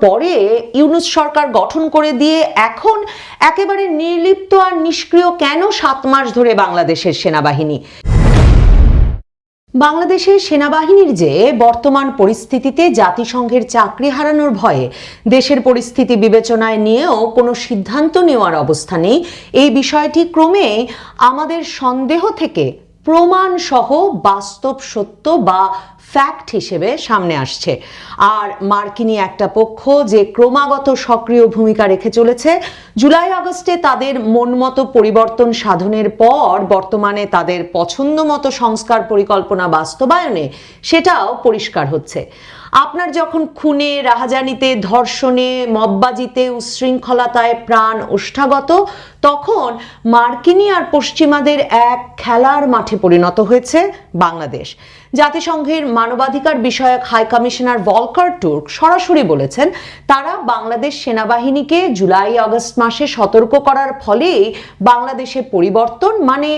পরে ইউনুস সরকার গঠন করে দিয়ে এখন একেবারে নির্লিপ্ত আর নিষ্ক্রিয় কেন সাত মাস ধরে বাংলাদেশের সেনাবাহিনী? বাংলাদেশের সেনাবাহিনীর যে বর্তমান পরিস্থিতিতে জাতিসংঘের চাকরি হারানোর ভয়ে দেশের পরিস্থিতি বিবেচনায় নিয়েও কোনো সিদ্ধান্ত নেওয়ার অবস্থা নেই, এই বিষয়টি ক্রমে আমাদের সন্দেহ থেকে প্রমাণ সহ বাস্তব সত্য বা ফ্যাক্ট হিসেবে সামনে আসছে। আর মার্কিনী একটা পক্ষ যে ক্রমাগত সক্রিয় ভূমিকা রেখে চলেছে, জুলাই আগস্টে তাদের মনমতো পরিবর্তন সাধনের পর বর্তমানে তাদের পছন্দ মতো সংস্কার পরিকল্পনা বাস্তবায়নে সেটাও পরিষ্কার হচ্ছে। আপনার যখন খুনে, রাহাজানিতে, ধর্ষণে, মববাজিতে, উশৃঙ্খলতায় প্রাণ ওষ্ঠাগত, তখন মার্কিনী আর পশ্চিমাদের এক খেলার মাঠে পরিণত হয়েছে বাংলাদেশ। জাতিসংঘের মানবাধিকার বিষয়ক হাই কমিশনার ভলকার টুর্ক সরাসরি বলেছেন, তারা বাংলাদেশ সেনাবাহিনীকে জুলাই আগস্ট মাসে সতর্ক করার ফলেই বাংলাদেশে পরিবর্তন মানে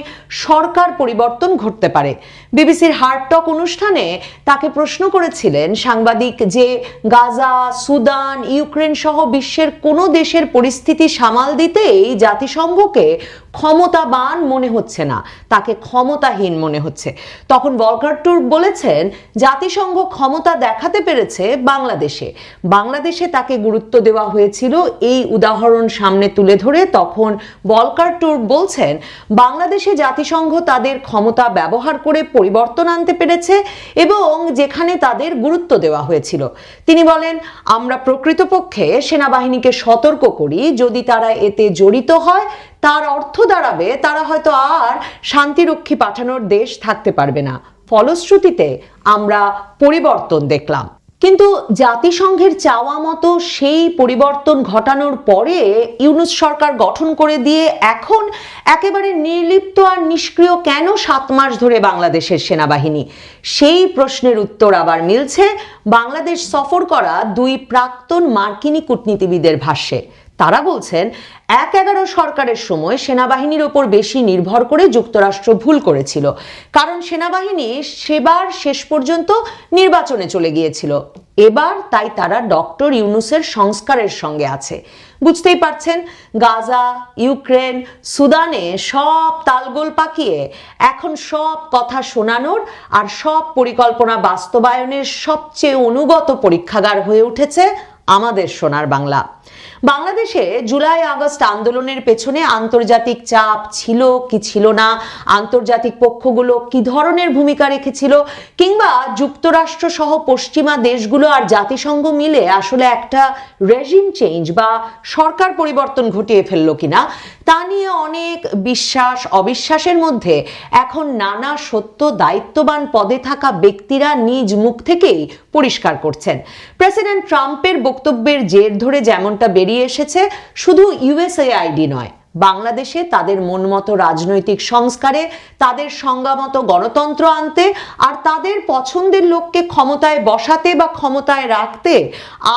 সরকার পরিবর্তন ঘটতে পারে। বিবিসির হার্ট টক অনুষ্ঠানে তাকে প্রশ্ন করেছিলেন, সাংবাদিক যে গাজা, সুদান, ইউক্রেন সহ বিশ্বের কোনো দেশের পরিস্থিতি সামাল দিতেই জাতিসংঘকে ক্ষমতাবান মনে হচ্ছে না, তাকে ক্ষমতাহীন মনে হচ্ছে। তখন ভলকার টুর্ক বলেছেন, জাতিসংঘ ক্ষমতা দেখাতে পেরেছে বাংলাদেশে। বাংলাদেশে তাকে গুরুত্ব দেওয়া হয়েছিল এই উদাহরণ সামনে তুলে ধরে। তখন ভলকার টুর্ক বলছেন, বাংলাদেশে জাতিসংঘ তাদের ক্ষমতা ব্যবহার করে পরিবর্তন আনতে পেরেছে এবং যেখানে তাদের গুরুত্ব দেওয়া হয়েছিল। তিনি বলেন, আমরা প্রকৃতপক্ষে সেনাবাহিনীকে সতর্ক করি। যদি তারা এতে জড়িত হয়, তার অর্থ দাঁড়াবে। তারা হয়তো আর শান্তিরক্ষী পাঠানোর দেশ থাকতে পারবে না। ফলশ্রুতিতে আমরা পরিবর্তন দেখলাম। কিন্তু জাতিসংঘের চাওয়া মতো সেই পরিবর্তন ঘটানোর পরে ইউনুস সরকার গঠন করে দিয়ে এখন একেবারে নির্লিপ্ত আর নিষ্ক্রিয় কেন সাত মাস ধরে বাংলাদেশের সেনাবাহিনী? সেই প্রশ্নের উত্তর আবার মিলছে বাংলাদেশ সফর করা দুই প্রাক্তন মার্কিনী কূটনীতিবিদের ভাষ্যে। তারা বলছেন, এক এগারো সরকারের সময় সেনাবাহিনীর ওপর বেশি নির্ভর করে যুক্তরাষ্ট্র ভুল করেছিল। কারণ সেনাবাহিনী সেবার শেষ পর্যন্ত নির্বাচনে চলে গিয়েছিল। এবার তাই তারা ডক্টর ইউনুসের সংস্কারের সঙ্গে আছে। বুঝতেই পারছেন, গাজা, ইউক্রেন, সুদানে সব তালগোল পাকিয়ে এখন সব কথা শোনানোর আর সব পরিকল্পনা বাস্তবায়নের সবচেয়ে অনুগত পরীক্ষাগার হয়ে উঠেছে আমাদের সোনার বাংলা। বাংলাদেশে জুলাই আগস্ট আন্দোলনের পেছনে আন্তর্জাতিক চাপ ছিল কি ছিল না? আন্তর্জাতিক পক্ষগুলো কি ধরনের ভূমিকা রেখেছিল? কিংবা যুক্তরাষ্ট্র সহ পশ্চিমা দেশগুলো আর জাতিসংঘ মিলে আসলে একটা রেজিম চেঞ্জ বা সরকার পরিবর্তন ঘটিয়ে ফেলল কিনা? তা নিয়ে অনেক বিশ্বাস, অবিশ্বাসের মধ্যে এখন নানা সত্য দায়িত্ববান পদে থাকা ব্যক্তিরা নিজ মুখ থেকেই পরিষ্কার করছেন। প্রেসিডেন্ট ট্রাম্পের বক্তব্যের জের ধরে যেমনটা বেরিয়ে এসেছে, শুধু ইউএসএআইডি নয়, বাংলাদেশে তাদের মনমতো রাজনৈতিক সংস্কারে, তাদের সংজ্ঞামতো গণতন্ত্র আনতে, আর তাদের পছন্দের লোককে ক্ষমতায় বসাতে বা ক্ষমতায় রাখতে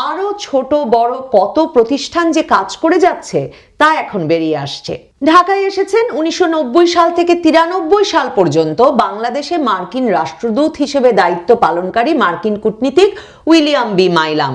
আরও ছোট বড় কত প্রতিষ্ঠান যে কাজ করে যাচ্ছে, তা এখন বেরিয়ে আসছে। ঢাকায় এসেছেন উনিশশো নব্বই সাল থেকে তিরানব্বই সাল পর্যন্ত বাংলাদেশে মার্কিন রাষ্ট্রদূত হিসেবে দায়িত্ব পালনকারী মার্কিন কূটনীতিক উইলিয়াম বি মাইলাম।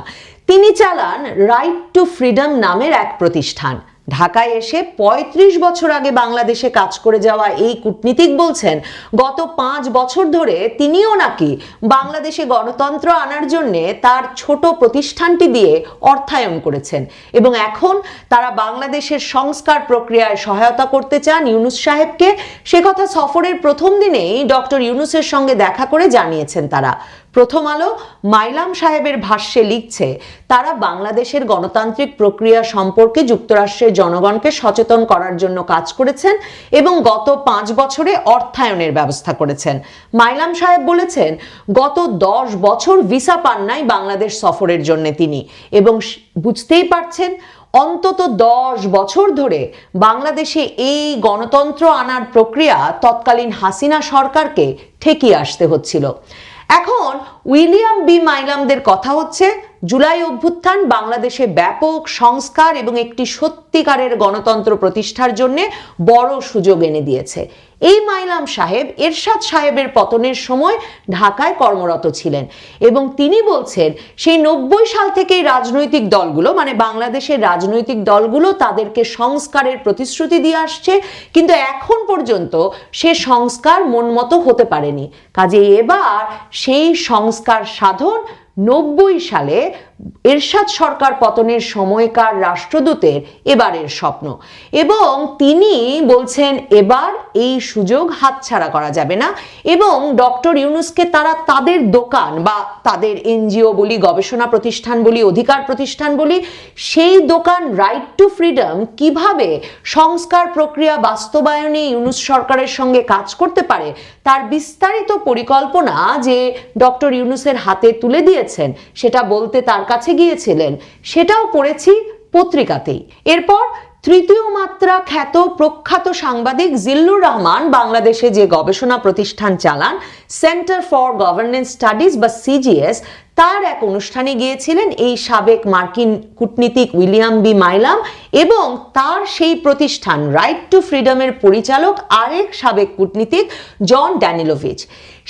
তিনি চালান রাইট টু ফ্রিডম নামের এক প্রতিষ্ঠান। ঢাকায় এসে ৩৫ বছর আগে বাংলাদেশে কাজ করে যাওয়া এই কূটনীতিক বলছেন, গত পাঁচ বছর ধরে তিনিও নাকি বাংলাদেশে গণতন্ত্র আনার জন্য তার ছোট প্রতিষ্ঠানটি দিয়ে অর্থায়ন করেছেন এবং এখন তারা বাংলাদেশের সংস্কার প্রক্রিয়ায় সহায়তা করতে চান ইউনুস সাহেবকে। সে কথা সফরের প্রথম দিনেই ডক্টর ইউনুসের সঙ্গে দেখা করে জানিয়েছেন তারা। প্রথম আলো মাইলাম সাহেবের ভাষ্যে লিখছে, তারা বাংলাদেশের গণতান্ত্রিক প্রক্রিয়া সম্পর্কে যুক্তরাষ্ট্রের জনগণকে সচেতন করার জন্য কাজ করেছেন এবং গত পাঁচ বছরে অর্থায়নের ব্যবস্থা করেছেন। মাইলাম সাহেব বলেছেন, গত দশ বছর ভিসা পান নাই বাংলাদেশ সফরের জন্য তিনি এবং বুঝতেই পারছেন, অন্তত দশ বছর ধরে বাংলাদেশে এই গণতন্ত্র আনার প্রক্রিয়া তৎকালীন হাসিনা সরকারকে ঠেকিয়ে আসতে হচ্ছিল। এখন উইলিয়াম বি মাইলামদের কথা হচ্ছে জুলাই অভ্যুত্থান বাংলাদেশে ব্যাপক সংস্কার এবং একটি সত্যিকারের গণতন্ত্র প্রতিষ্ঠার জন্য বড় সুযোগ এনে দিয়েছে। এই মাইলাম সাহেব এরশাদ সাহেবের পতনের সময় ঢাকায় কর্মরত ছিলেন এবং তিনি বলছেন, সেই নব্বই সাল থেকেই রাজনৈতিক দলগুলো মানে বাংলাদেশের রাজনৈতিক দলগুলো তাদেরকে সংস্কারের প্রতিশ্রুতি দিয়ে আসছে, কিন্তু এখন পর্যন্ত সে সংস্কার মন মতো হতে পারেনি। কাজে এবার সেই সংস্কার সাধন নব্বই সালে এরশাদ সরকার পতনের সময়কার রাষ্ট্রদূতের এবারের স্বপ্ন। এবং তিনি বলছেন, এবার এই সুযোগ হাতছাড়া করা যাবে না। এবং ডক্টর ইউনুসকে তারা তাদের দোকান বা তাদের এনজিও বলি, গবেষণা প্রতিষ্ঠান বলি, অধিকার প্রতিষ্ঠান বলি, সেই দোকান রাইট টু ফ্রিডম কীভাবে সংস্কার প্রক্রিয়া বাস্তবায়নে ইউনুস সরকারের সঙ্গে কাজ করতে পারে, তার বিস্তারিত পরিকল্পনা যে ডক্টর ইউনুসের হাতে তুলে দিয়েছেন, সেটা বলতে তার কাছে গিয়েছিলেন, সেটাও পড়েছি পত্রিকাতেই। এরপর তৃতীয় মাত্রা খ্যাত প্রখ্যাত সাংবাদিক জিল্লুর রহমান বাংলাদেশে যে গবেষণা প্রতিষ্ঠান চালান, সেন্টার ফর গভর্নেন্স স্টাডিজ বা সিজিএস, তার এক অনুষ্ঠানে গিয়েছিলেন এই সাবেক মার্কিন কূটনীতিক উইলিয়াম বি মাইলাম এবং তার সেই প্রতিষ্ঠান, রাইট টু ফ্রিডমের পরিচালক আরেক সাবেক কূটনীতিক জন ড্যানিলোভিচ।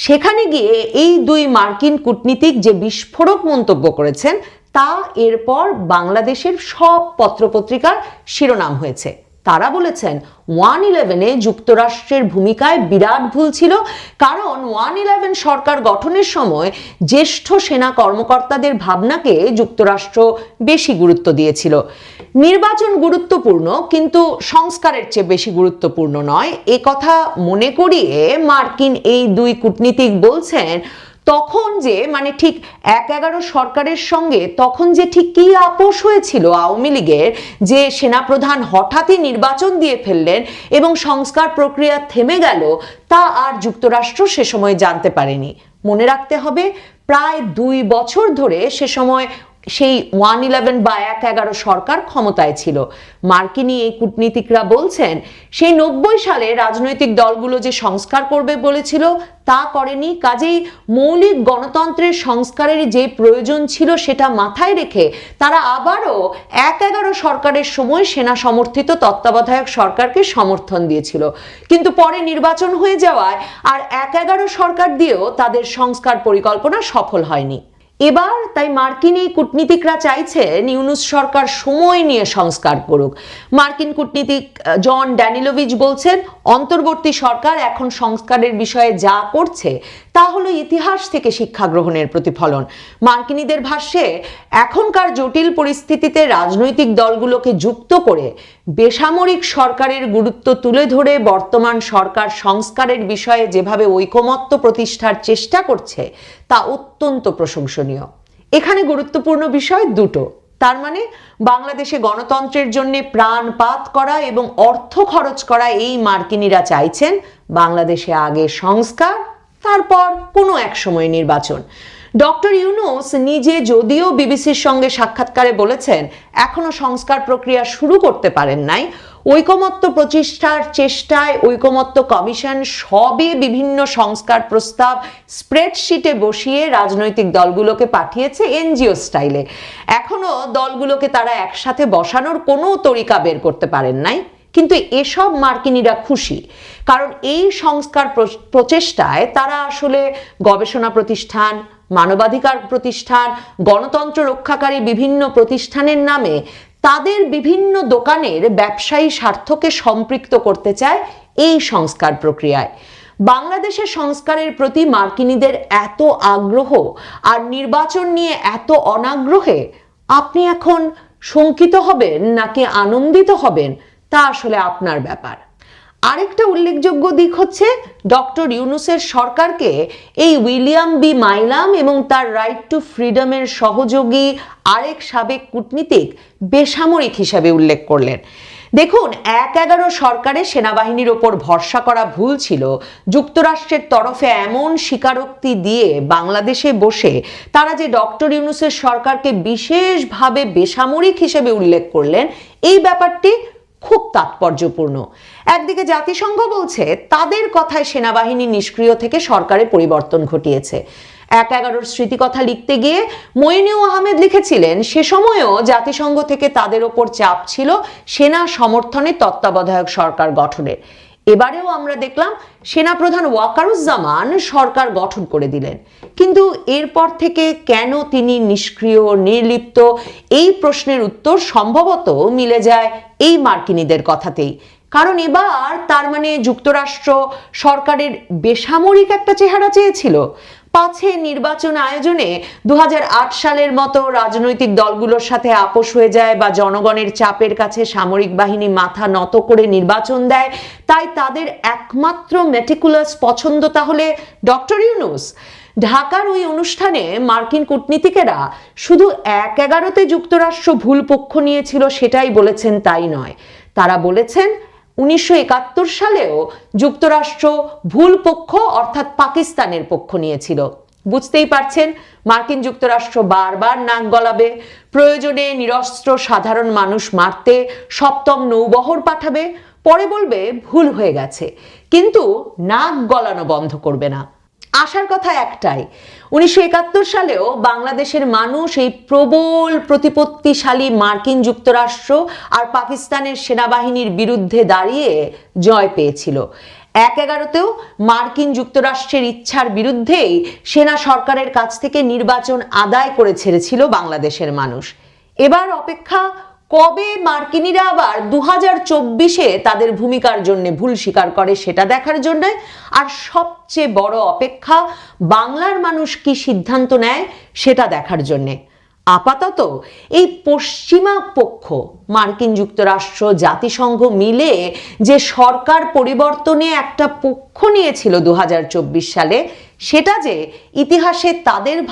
সেখানে গিয়ে এই দুই মার্কিন কূটনীতিক যে বিস্ফোরক মন্তব্য করেছেন, তা এরপর বাংলাদেশের সব পত্রপত্রিকার শিরোনাম হয়েছে। তারা বলেছেন, ওয়ান ইলেভেনে যুক্তরাষ্ট্রের ভূমিকায় বিরাট ভুল ছিল, কারণ ওয়ান ইলেভেন সরকার গঠনের সময় জ্যেষ্ঠ সেনা কর্মকর্তাদের ভাবনাকে যুক্তরাষ্ট্র বেশি গুরুত্ব দিয়েছিল। নির্বাচন গুরুত্বপূর্ণ, কিন্তু সংস্কারের চেয়ে বেশি গুরুত্বপূর্ণ নয়। এ কথা মনে করিয়ে মার্কিন এই দুই কূটনীতিক বলছেন তখন যে মানে ঠিক এক এগারো সরকারের সঙ্গে তখন যে ঠিক কি আপোষ হয়েছিল আওয়ামী লীগের, যে সেনাপ্রধান হঠাৎই নির্বাচন দিয়ে ফেললেন এবং সংস্কার প্রক্রিয়া থেমে গেল, তা আর যুক্তরাষ্ট্র সে সময় জানতে পারেনি। মনে রাখতে হবে, প্রায় দুই বছর ধরে সে সময় সেই ওয়ান ইলেভেন বা এক এগারো সরকার ক্ষমতায় ছিল। মার্কিনী এই কূটনীতিকরা বলছেন, সেই নব্বই সালে রাজনৈতিক দলগুলো যে সংস্কার করবে বলেছিল, তা করেনি। কাজেই মৌলিক গণতন্ত্রের সংস্কারের যে প্রয়োজন ছিল সেটা মাথায় রেখে তারা আবারও এক এগারো সরকারের সময় সেনা সমর্থিত তত্ত্বাবধায়ক সরকারকে সমর্থন দিয়েছিল। কিন্তু পরে নির্বাচন হয়ে যাওয়ায় আর এক এগারো সরকার দিয়েও তাদের সংস্কার পরিকল্পনা সফল হয়নি। এবার তাই মার্কিন এই কূটনীতিকরা চাইছে নিউনুস সরকার সময় নিয়ে সংস্কার করুক। মার্কিন কূটনীতিক জন ড্যানিলোভিচ বলছেন, অন্তর্বর্তী সরকার এখন সংস্কারের বিষয়ে যা করছে, তা হলো ইতিহাস থেকে শিক্ষা গ্রহণের প্রতিফলন। মার্কিনীদের ভাষ্যে, এখনকার জটিল পরিস্থিতিতে রাজনৈতিক দলগুলোকে যুক্ত করে বেসামরিক সরকারের গুরুত্ব তুলে ধরে বর্তমান সরকার সংস্কারের বিষয়ে যেভাবে ঐকমত্য প্রতিষ্ঠার চেষ্টা করছে তা অত্যন্ত প্রশংসনীয়। এখানে গুরুত্বপূর্ণ বিষয় দুটো। তার মানে বাংলাদেশে গণতন্ত্রের জন্য প্রাণপাত করা এবং অর্থ খরচ করা এই মার্কিনীরা চাইছেন বাংলাদেশে আগে সংস্কার, তারপর কোনো এক সময় নির্বাচন। ডক্টর ইউনুস নিজে যদিও বিবিসির সঙ্গে সাক্ষাৎকারে বলেছেন, এখনও সংস্কার প্রক্রিয়া শুরু করতে পারেন নাই। ঐকমত্য প্রতিষ্ঠার চেষ্টায় ঐকমত্য কমিশন সবে বিভিন্ন সংস্কার প্রস্তাব স্প্রেডশিটে বসিয়ে রাজনৈতিক দলগুলোকে পাঠিয়েছে এনজিও স্টাইলে। এখনও দলগুলোকে তারা একসাথে বসানোর কোনো তরিকা বের করতে পারেন নাই। কিন্তু এসব মার্কিনীরা খুশি, কারণ এই সংস্কার প্র- প্রচেষ্টায় তারা আসলে গবেষণা প্রতিষ্ঠান, মানবাধিকার প্রতিষ্ঠান, গণতন্ত্র রক্ষাকারী বিভিন্ন প্রতিষ্ঠানের নামে তাদের বিভিন্ন দোকানের ব্যবসায়ী স্বার্থকে সম্পৃক্ত করতে চায় এই সংস্কার প্রক্রিয়ায়। বাংলাদেশের সংস্কারের প্রতি মার্কিনীদের এত আগ্রহ আর নির্বাচন নিয়ে এত অনাগ্রহে আপনি এখন শঙ্কিত হবেন নাকি আনন্দিত হবেন তা আসলে আপনার ব্যাপার। আরেকটা উল্লেখযোগ্য দিক হচ্ছে ডক্টর ইউনুসের সরকারকে এই উইলিয়াম বি মাইলাম এবং তার রাইট টু ফ্রিডমের সহযোগী আরেক সাবেক কূটনীতিক বেসামরিক হিসাবে উল্লেখ করলেন। দেখুন, এক এগারো সরকারে সেনাবাহিনীর ওপর ভরসা করা ভুল ছিল। যুক্তরাষ্ট্রের তরফে এমন স্বীকারোক্তি দিয়ে বাংলাদেশে বসে তারা যে ডক্টর ইউনুসের সরকারকে বিশেষভাবে বেসামরিক হিসেবে উল্লেখ করলেন, এই ব্যাপারটি খুব তাৎপর্যপূর্ণ। একদিকে জাতিসংঘ বলছে, তাদের কথায় সেনাবাহিনী নিষ্ক্রিয় থেকে সরকারে পরিবর্তন ঘটিয়েছে। এক এগারোর স্মৃতিকথা লিখতে গিয়ে মইনিউ আহমেদ লিখেছিলেন, সে সময়ও জাতিসংঘ থেকে তাদের ওপর চাপ ছিল সেনা সমর্থনে তত্ত্বাবধায়ক সরকার গঠনের। এবারেও আমরা দেখলাম সেনাপ্রধান ওয়াকারুজ্জামান সরকার গঠন করে দিলেন। কিন্তু এরপর থেকে কেন তিনি নিষ্ক্রিয়, নির্লিপ্ত? এই প্রশ্নের উত্তর সম্ভবত মিলে যায় এই মার্কিনীদের কথাতেই। কারণ এবার তার মানে যুক্তরাষ্ট্র সরকারের বেসামরিক একটা চেহারা চেয়েছিল। পাছে নির্বাচন আয়োজনে দু হাজার আট সালের মতো রাজনৈতিক দলগুলোর সাথে আপোষ হয়ে যায় বা জনগণের চাপের কাছে সামরিক বাহিনী মাথা নত করে নির্বাচন দেয়, তাই তাদের একমাত্র মেটিকুলাস পছন্দ তাহলে ডক্টর ইউনুস। ঢাকার ওই অনুষ্ঠানে মার্কিন কূটনীতিকেরা শুধু এক এগারোতে যুক্তরাষ্ট্র ভুল পক্ষ নিয়েছিল সেটাই বলেছেন তাই নয়। তারা বলেছেন উনিশশো একাত্তর সালেও যুক্তরাষ্ট্র ভুল পক্ষ অর্থাৎ পাকিস্তানের পক্ষ নিয়েছিল। বুঝতেই পারছেন, মার্কিন যুক্তরাষ্ট্র বারবার নাক গলাবে, প্রয়োজনে নিরস্ত্র সাধারণ মানুষ মারতে সপ্তম নৌবহর পাঠাবে, পরে বলবে ভুল হয়ে গেছে। কিন্তু নাক গলানো বন্ধ করবে না। আসার কথা একটাই, উনিশশো একাত্তর সালেও বাংলাদেশের মানুষ এই প্রবল প্রতিপত্তিশালী মার্কিন যুক্তরাষ্ট্র আর পাকিস্তানের সেনাবাহিনীর বিরুদ্ধে দাঁড়িয়ে জয় পেয়েছিল। এক এগারোতেও মার্কিন যুক্তরাষ্ট্রের ইচ্ছার বিরুদ্ধেই সেনা সরকারের কাছ থেকে নির্বাচন আদায় করে ছেড়েছিল বাংলাদেশের মানুষ। এবার অপেক্ষা কবে মার্কিনীরা আবার দু হাজার চব্বিশে তাদের ভূমিকার জন্য ভুল স্বীকার করে সেটা দেখার জন্য? আর সবচেয়ে বড় অপেক্ষা, বাংলার মানুষ কি সিদ্ধান্ত নেয় সেটা দেখার জন্যে? আপাতত এই পশ্চিমা পক্ষ, মার্কিন যুক্তরাষ্ট্র, জাতিসংঘ মিলে যে সরকার পরিবর্তনে একটা পক্ষ নিয়েছিল দু হাজার চব্বিশ সালে, সেটা যে ইতিহাসে তাদের